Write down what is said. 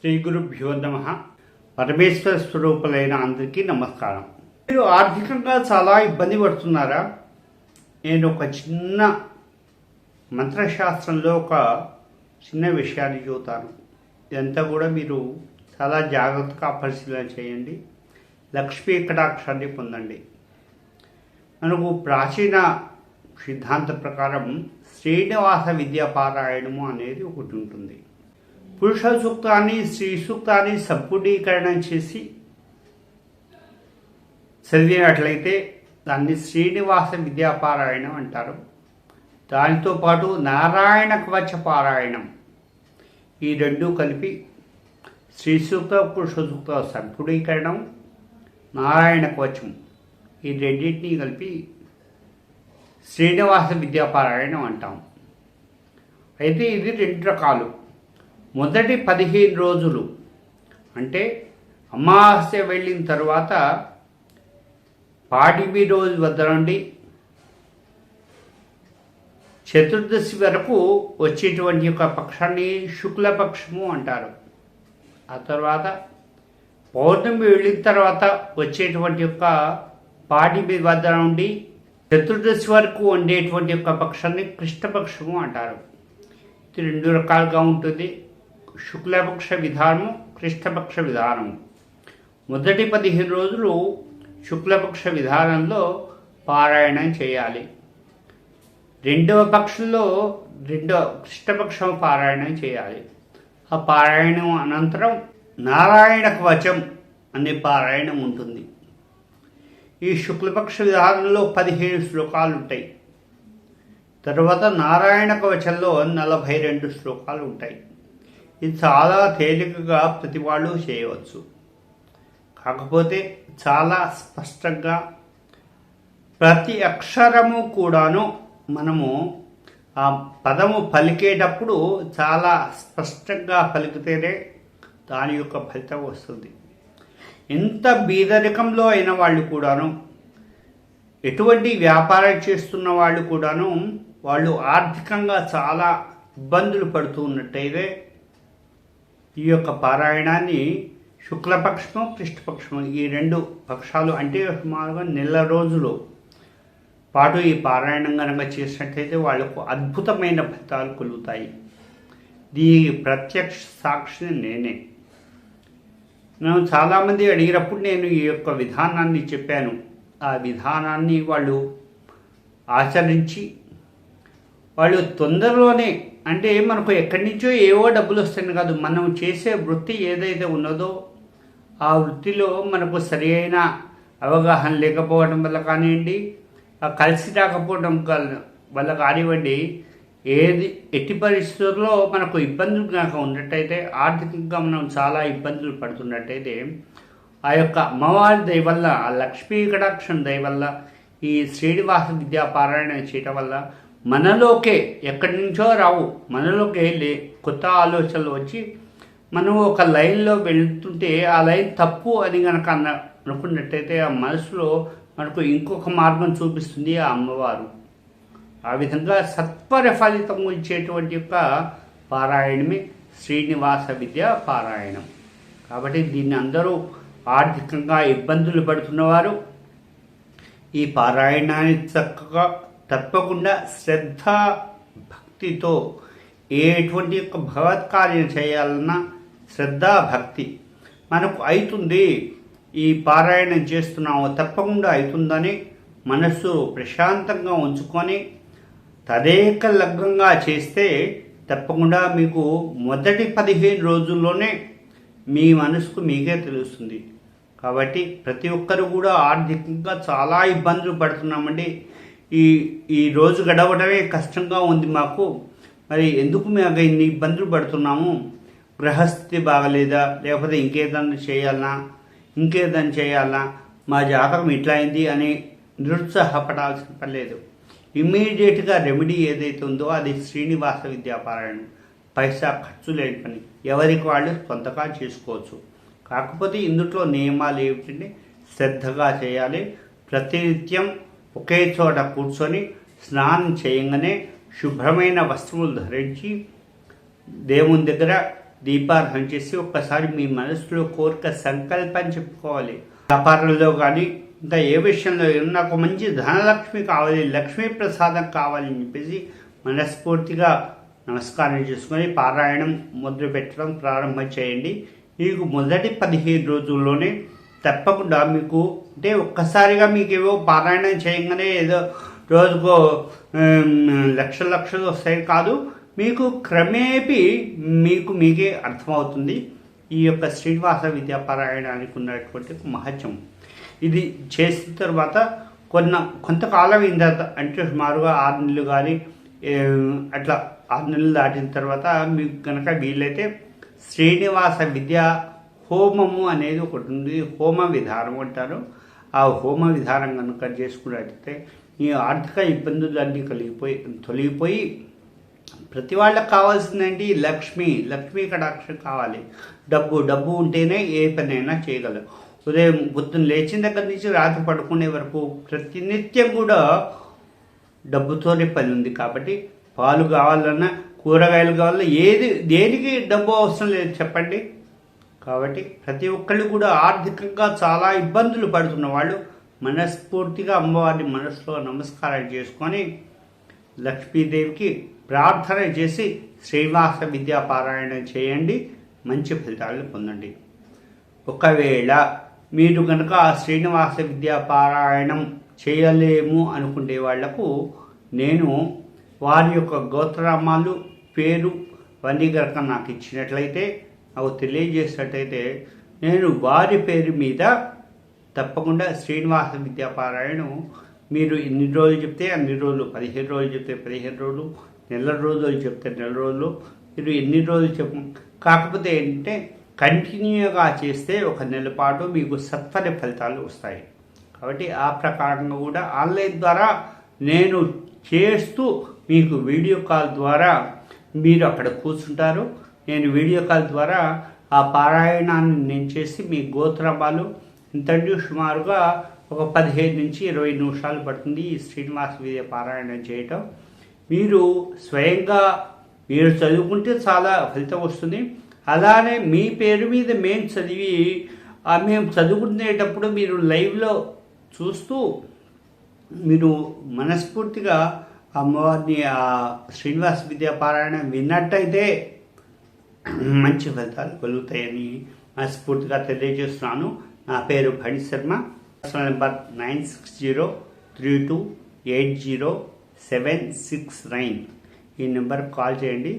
శ్రీ గురుభ్యో నమ. పరమేశ్వర స్వరూపులైన అందరికీ నమస్కారం. మీరు ఆర్థికంగా చాలా ఇబ్బంది పడుతున్నారా? నేను ఒక చిన్న మంత్రశాస్త్రంలో ఒక చిన్న విషయాన్ని చూతాను. ఇదంతా కూడా మీరు చాలా జాగ్రత్తగా పరిశీలన చేయండి. లక్ష్మీ కటాక్షాన్ని పొందండి. మనకు ప్రాచీన సిద్ధాంత ప్రకారం శ్రీనివాస విద్యాపారాయణము అనేది ఒకటి ఉంటుంది. పురుష సూక్తాన్ని స్త్రీ సూక్తాన్ని సంపూర్ణీకరణం చేసి చదివినట్లయితే దాన్ని శ్రీనివాస విద్యాపారాయణం అంటారు. దానితో పాటు నారాయణ కవచ పారాయణం. ఈ రెండు కలిపి శ్రీ సూక్త పురుష సూక్త సంపూర్ణీకరణం నారాయణ కవచం ఈ రెండింటినీ కలిపి శ్రీనివాస విద్యాపారాయణం అంటాం. అయితే ఇది రెండు రకాలు. మొదటి పదిహేను రోజులు. అంటే అమావాస్య వెళ్ళిన తర్వాత పాడిమి రోజు వద్ద నుండి చతుర్దశి వరకు వచ్చేటువంటి యొక్క పక్షాన్ని శుక్లపక్షము అంటారు. ఆ తర్వాత పౌర్ణమి వెళ్ళిన తర్వాత వచ్చేటువంటి యొక్క పాడిమి వద్ద నుండి చతుర్దశి వరకు వండేటువంటి యొక్క పక్షాన్ని కృష్ణపక్షము అంటారు. ఇది రెండు రకాలుగా ఉంటుంది. శుక్లపక్ష విధానము కృష్ణపక్ష విధానము. మొదటి పదిహేను రోజులు శుక్లపక్ష విధానంలో పారాయణం చేయాలి. రెండవ పక్షంలో రెండవ కృష్ణపక్షం పారాయణం చేయాలి. ఆ పారాయణం అనంతరం నారాయణ కవచం అనే పారాయణం ఉంటుంది. ఈ శుక్లపక్ష విధానంలో పదిహేను శ్లోకాలు ఉంటాయి తర్వాత నారాయణ కవచంలో నలభై రెండు శ్లోకాలు ఉంటాయి ఇది చాలా తేలికగా ప్రతి వాళ్ళు చేయవచ్చు. కాకపోతే చాలా స్పష్టంగా ప్రతి అక్షరము కూడాను మనము ఆ పదము పలికేటప్పుడు చాలా స్పష్టంగా పలికితేనే దాని యొక్క ఫలితం వస్తుంది. ఎంత బీదరికంలో అయిన వాళ్ళు కూడాను ఎటువంటి వ్యాపారం చేస్తున్న వాళ్ళు కూడాను వాళ్ళు ఆర్థికంగా చాలా ఇబ్బందులు పడుతూ ఉన్నట్టయితే ఈ యొక్క పారాయణాన్ని శుక్లపక్షము కృష్ణపక్షము ఈ రెండు పక్షాలు అంటే సుమారుగా నెల రోజులు పాటు ఈ పారాయణం కనుక చేసినట్టయితే వాళ్ళకు అద్భుతమైన ఫలితాలు కలుగుతాయి. దీనికి ప్రత్యక్ష సాక్షిని నేనే. నేను చాలామంది అడిగినప్పుడు నేను ఈ యొక్క విధానాన్ని చెప్పాను. ఆ విధానాన్ని వాళ్ళు ఆచరించి వాళ్ళు తొందరలోనే అంటే మనకు ఎక్కడి నుంచో ఏవో డబ్బులు వస్తాయని కాదు మనం చేసే వృత్తి ఏదైతే ఉన్నదో ఆ వృత్తిలో మనకు సరి అయిన అవగాహన లేకపోవడం వల్ల కానివ్వండి కలిసి రాకపోవడం వల్ల కానివ్వండి ఏది ఎట్టి పరిస్థితుల్లో మనకు ఇబ్బందులు కనుక ఉన్నట్టయితే ఆర్థికంగా మనం చాలా ఇబ్బందులు పడుతున్నట్టయితే ఆ యొక్క అమ్మవారి దయ వల్ల ఆ లక్ష్మీ కటాక్షం దయ వల్ల ఈ శ్రీనివాస విద్యా పారాయణ చేయటం వల్ల మనలోకే ఎక్కడి నుంచో రావు మనలోకే లే కొత్త ఆలోచనలు వచ్చి మనం ఒక లైన్లో వెళుతుంటే ఆ లైన్ తప్పు అని కనుక అన్న అనుకున్నట్టయితే ఆ మనసులో మనకు ఇంకొక మార్గం చూపిస్తుంది ఆ అమ్మవారు. ఆ విధంగా సత్వర ఫలితం ఇచ్చేటువంటి యొక్క పారాయణమే శ్రీనివాస విద్య పారాయణం. కాబట్టి దీన్ని అందరూ ఆర్థికంగా ఇబ్బందులు పడుతున్నవారు ఈ పారాయణాన్ని చక్కగా తప్పకుండా శ్రద్ధ భక్తితో ఎటువంటి యొక్క భగవత్కార్యం చేయాలన్న చేయాలన్నా శ్రద్ధ భక్తి మనకు అవుతుంది ఈ పారాయణం చేస్తున్నాము తప్పకుండా అవుతుందని మనస్సు ప్రశాంతంగా ఉంచుకొని తదేక లగ్నంగా చేస్తే తప్పకుండా మీకు మొదటి పదిహేను రోజుల్లోనే మీ మనసుకు మీకే తెలుస్తుంది. కాబట్టి ప్రతి ఒక్కరు కూడా ఆర్థికంగా చాలా ఇబ్బందులు పడుతున్నామండి. ఈ ఈ రోజు గడవడమే కష్టంగా ఉంది మాకు. మరి ఎందుకు మేము ఇన్ని ఇబ్బందులు పడుతున్నాము? గ్రహస్థితి బాగలేదా? లేకపోతే ఇంకేదన్నా చేయాలనా ఇంకేదన్నా చేయాలనా మా జాతకం ఇట్లా అయింది అని నిరుత్సాహపడాల్సిన పని లేదు. ఇమ్మీడియట్గా రెమెడీ ఏదైతే ఉందో అది శ్రీనివాస విద్యాపారాయణం. పైసా ఖర్చు లేని పని. ఎవరికి వాళ్ళు సొంతగా చేసుకోవచ్చు. కాకపోతే ఇందులో నియమాలు ఏమిటంటే శ్రద్ధగా చేయాలి. ప్రతినిత్యం ఒకే చోట కూర్చొని స్నానం చేయగానే శుభ్రమైన వస్తువులు ధరించి దేవుని దగ్గర దీపారాధన చేసి ఒక్కసారి మీ మనసులో కోరిక సంకల్పం చెప్పుకోవాలి. వ్యాపారంలో కానీ ఇంకా ఏ విషయంలో నాకు మంచి ధనలక్ష్మి కావాలి లక్ష్మీ ప్రసాదం కావాలి అని చెప్పేసి మనస్ఫూర్తిగా నమస్కారం చేసుకొని పారాయణం మొదలు పెట్టడం ప్రారంభం చేయండి. మీకు మొదటి పదిహేను రోజుల్లోనే తప్పకుండా మీకు అంటే ఒక్కసారిగా మీకు ఏవో పారాయణం చేయగానే ఏదో రోజుకో లక్ష లక్షలు వస్తాయి కాదు. మీకు క్రమేపీ మీకు మీకే అర్థమవుతుంది. ఈ యొక్క శ్రీనివాస విద్యా పారాయణానికి ఉన్నటువంటి మహత్యం. ఇది చేసిన తర్వాత కొన్న కొంతకాలం అయిన తర్వాత అంటే సుమారుగా ఆరు నెలలు కానీ అట్లా ఆరు నెలలు దాటిన తర్వాత మీకు కనుక వీలైతే శ్రీనివాస విద్య హోమము అనేది ఒకటి ఉంది. హోమ విధానం అంటారు. ఆ హోమ విధానం కనుక చేసుకున్నట్లయితే ఈ ఆర్థిక ఇబ్బందులన్నీ కలిగిపోయి తొలగిపోయి ప్రతి వాళ్ళకి కావాల్సిందేంటి? లక్ష్మి లక్ష్మీ కటాక్షం కావాలి. డబ్బు డబ్బు ఉంటేనే ఏ పనైనా చేయగలరు. ఉదయం పొద్దున్న లేచిన దగ్గర నుంచి రాత్రి పడుకునే వరకు ప్రతినిత్యం కూడా డబ్బుతోనే పని ఉంది కాబట్టి పాలు కావాలన్నా కూరగాయలు కావాలన్నా ఏది దేనికి డబ్బు అవసరం లేదు చెప్పండి. కాబట్టి ప్రతి ఒక్కళ్ళు కూడా ఆర్థికంగా చాలా ఇబ్బందులు పడుతున్న వాళ్ళు మనస్ఫూర్తిగా అమ్మవారిని మనసులో నమస్కారం చేసుకొని లక్ష్మీదేవికి ప్రార్థన చేసి శ్రీనివాస విద్యా పారాయణం చేయండి. మంచి ఫలితాలను పొందండి. ఒకవేళ మీరు కనుక ఆ శ్రీనివాస విద్యా పారాయణం చేయలేము అనుకునే వాళ్ళకు నేను వారి యొక్క గోత్రనామాలు పేరు అవన్నీ కనుక నాకు ఇచ్చినట్లయితే అవి తెలియజేసినట్లయితే నేను వారి పేరు మీద తప్పకుండా శ్రీనివాస విద్యా పారాయణం మీరు ఎన్ని రోజులు చెప్తే అన్ని రోజులు పదిహేను రోజులు చెప్తే పదిహేను రోజులు నెల రోజులు చెప్తే నెల రోజులు మీరు ఎన్ని రోజులు చెప్ప కాకపోతే ఏంటంటే కంటిన్యూగా చేస్తే ఒక నెల పాటు మీకు సత్వర ఫలితాలు వస్తాయి. కాబట్టి ఆ ప్రకారంగా కూడా ఆన్లైన్ ద్వారా నేను చేస్తూ మీకు వీడియో కాల్ ద్వారా మీరు అక్కడ కూర్చుంటారు. నేను వీడియో కాల్ ద్వారా ఆ పారాయణాన్ని నేను చేసి మీ గోత్రమాలు ఇంతటి సుమారుగా ఒక పదిహేను నుంచి ఇరవై నిమిషాలు పడుతుంది ఈ శ్రీనివాస విద్య పారాయణం చేయటం. మీరు స్వయంగా మీరు చదువుకుంటే చాలా ఫలితం వస్తుంది. అలానే మీ పేరు మీద మేము చదివి మేము చదువుకునేటప్పుడు మీరు లైవ్లో చూస్తూ మీరు మనస్ఫూర్తిగా అమ్మవారిని ఆ శ్రీనివాస విద్యా పారాయణం విన్నట్టయితే మంచి ఫలితాలు కలుగుతాయని మనస్ఫూర్తిగా తెలియజేస్తున్నాను. నా పేరు Phani Sharma. Personal number nine six zero three two eight zero seven six nine. ఈ నెంబర్ కాల్ చేయండి.